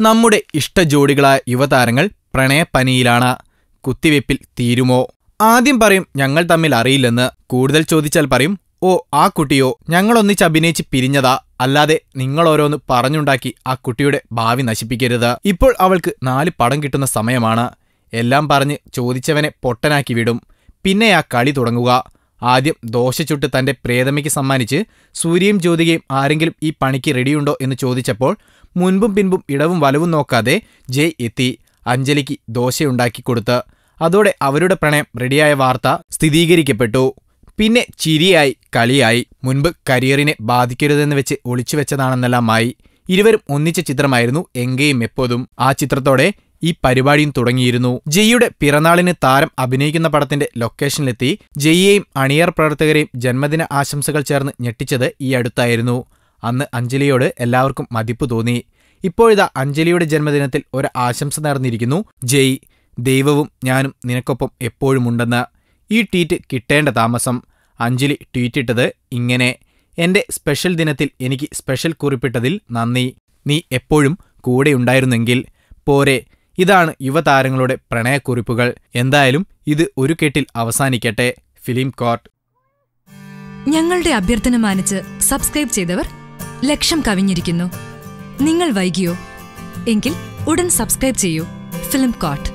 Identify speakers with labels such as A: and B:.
A: നമ്മുടെ ഇഷ്ട ജോഡികളായ യുവതാരങ്ങൾ പ്രണയപ്പനിയിലാണ്. കുത്തിവെപ്പിൽ തീരുമോ? ആദ്യം പറയും ഞങ്ങൾ തമ്മിൽ അറിയില്ലെന്ന്. കൂടുതൽ ചോദിച്ചാൽ പറയും ഓ ആ കുട്ടിയോ? ഞങ്ങളൊന്നിച്ച് അഭിനയിച്ച് പിരിഞ്ഞതാ. അല്ലാതെ നിങ്ങളോരോന്ന് പറഞ്ഞുണ്ടാക്കി ആ കുട്ടിയുടെ ഭാവി നശിപ്പിക്കരുത്. ഇപ്പോൾ അവൾക്ക് നാല് പടം കിട്ടുന്ന സമയമാണ്. എല്ലാം പറഞ്ഞ് ചോദിച്ചവനെ പൊട്ടനാക്കി വിടും. പിന്നെ ആ കളി തുടങ്ങുക. ആദ്യം ദോശ ചുട്ട് തന്റെ പ്രേതമയ്ക്ക് സമ്മാനിച്ച് സൂര്യയും ജ്യോതികയും ആരെങ്കിലും ഈ പണിക്ക് റെഡിയുണ്ടോ എന്ന് ചോദിച്ചപ്പോൾ മുൻപും പിൻപും ഇടവും വലവും നോക്കാതെ ജയ് എത്തി അഞ്ജലിക്ക് ദോശയുണ്ടാക്കി കൊടുത്ത് അതോടെ അവരുടെ പ്രണയം റെഡിയായ വാർത്ത സ്ഥിരീകരിക്കപ്പെട്ടു. പിന്നെ ചിരിയായി കളിയായി. മുൻപ് കരിയറിനെ ബാധിക്കരുതെന്ന് വെച്ച് ഒളിച്ചുവെച്ചതാണെന്നെല്ലാമായി ഇരുവരും ഒന്നിച്ച ചിത്രമായിരുന്നു എങ്കയും എപ്പോഴും ആ ചിത്രത്തോടെ ഈ പരിപാടിയും തുടങ്ങിയിരുന്നു. ജയ്യുടെ പിറന്നാളിന് താരം അഭിനയിക്കുന്ന പടത്തിന്റെ ലൊക്കേഷനിലെത്തി ജയ്യെയും അണിയർ പ്രവർത്തകരെയും ജന്മദിന ആശംസകൾ ചേർന്ന് ഞെട്ടിച്ചത് ഈ അടുത്തായിരുന്നു. അന്ന് അഞ്ജലിയോട് എല്ലാവർക്കും മതിപ്പ് തോന്നി. ഇപ്പോഴിതാ അഞ്ജലിയുടെ ജന്മദിനത്തിൽ ഒരു ആശംസ നേർന്നിരിക്കുന്നു ജയ്. ദൈവവും ഞാനും നിനക്കൊപ്പം എപ്പോഴുമുണ്ടെന്ന് ഈ ട്വീറ്റ് കിട്ടേണ്ട താമസം. അഞ്ജലി ട്വീറ്റിട്ടത് ഇങ്ങനെ. എന്റെ സ്പെഷ്യൽ ദിനത്തിൽ എനിക്ക് സ്പെഷ്യൽ കുറിപ്പിട്ടതിൽ നന്ദി. നീ എപ്പോഴും കൂടെയുണ്ടായിരുന്നെങ്കിൽ പോരെ. ഇതാണ് യുവതാരങ്ങളുടെ പ്രണയക്കുറിപ്പുകൾ. എന്തായാലും ഇത് ഒരു കെട്ടിൽ അവസാനിക്കട്ടെ. Film court.
B: ഞങ്ങളുടെ അഭ്യർത്ഥന മാനിച്ച് സബ്സ്ക്രൈബ് ചെയ്തവർ ലക്ഷം കവിഞ്ഞിരിക്കുന്നു. നിങ്ങൾ വൈകിയോ? എങ്കിൽ ഉടൻ സബ്സ്ക്രൈബ് ചെയ്യൂ. Film coat